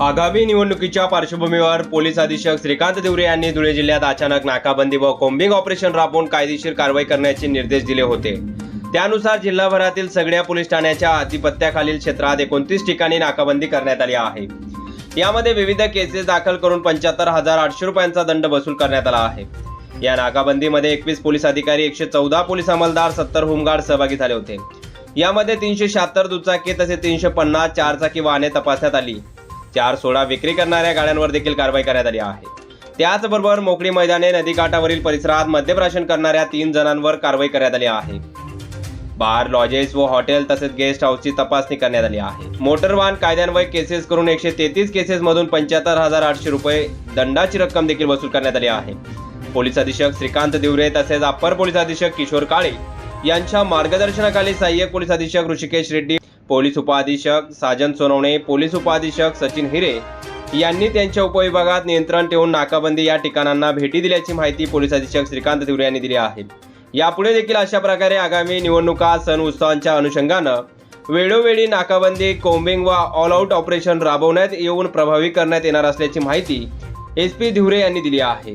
आगामी निवडणुकीच्या पार्श्वभूमीवर पोलीस अधीक्षक श्रीकांत देवरे यांनी धुळे जिल्ह्यात अचानक नाकाबंदी व कोम्बिंग ऑपरेशन राबवून कायदेशीर कारवाई करण्याचे निर्देश दिले होते. त्यानुसार जिल्हाभरातील सगळ्या पोलीस ठाण्याच्या आधिपत्याखालील क्षेत्रात एकोणतीस ठिकाणी नाकाबंदी करण्यात आली आहे. यामध्ये विविध केसेस दाखल करून पंच्याहत्तर हजार आठशे रुपयांचा दंड वसूल करण्यात आला आहे. या नाकाबंदीमध्ये एकवीस पोलीस अधिकारी एकशे चौदा पोलीस अंमलदार सत्तर होमगार्ड सहभागी झाले होते. यामध्ये तीनशे शहात्तर दुचाकी तसेच तीनशे पन्नास चारचाकी वाहने तपासण्यात आली. चार सोळा विक्री करणाऱ्या गाड्यांवर देखील कारवाई करण्यात आली आहे. त्याचबरोबर मोकळी मैदाने नदीकाठावरील परिसरात मद्यप्राशन करणाऱ्या तीन जणांवर कारवाई करण्यात आली आहे. बार लॉजेस व हॉटेल तसेच गेस्ट हाऊसची तपासणी करण्यात आली आहे. मोटर वाहन कायद्यान्वये केसेस करून एकशे तेहतीस केसेस मधून पंच्याहत्तर हजार आठशे रुपये दंडाची रक्कम देखील वसूल करण्यात आली आहे. पोलीस अधीक्षक श्रीकांत दिवरे तसेच अप्पर पोलीस अधीक्षक किशोर काळे यांच्या मार्गदर्शनाखाली सहाय्यक पोलीस अधीक्षक ऋषिकेश रेड्डी पोलीस उपअधीक्षक साजन सोनवणे पोलीस उपअधीक्षक सचिन हिरे यांनी त्यांच्या उपविभागात नियंत्रण ठेवून नाकाबंदी या ठिकाणांना भेटी दिल्याची माहिती पोलीस अधीक्षक श्रीकांत तिवरे यांनी दिली आहे. यापुढे देखील अशा प्रकारे आगामी निवडणुका सण उत्सवांच्या अनुषंगानं वेळोवेळी नाकाबंदी कोम्बिंग व ऑल आऊट ऑपरेशन राबवण्यात येऊन प्रभावी करण्यात येणार असल्याची माहिती एस पी धिवरे यांनी दिली आहे.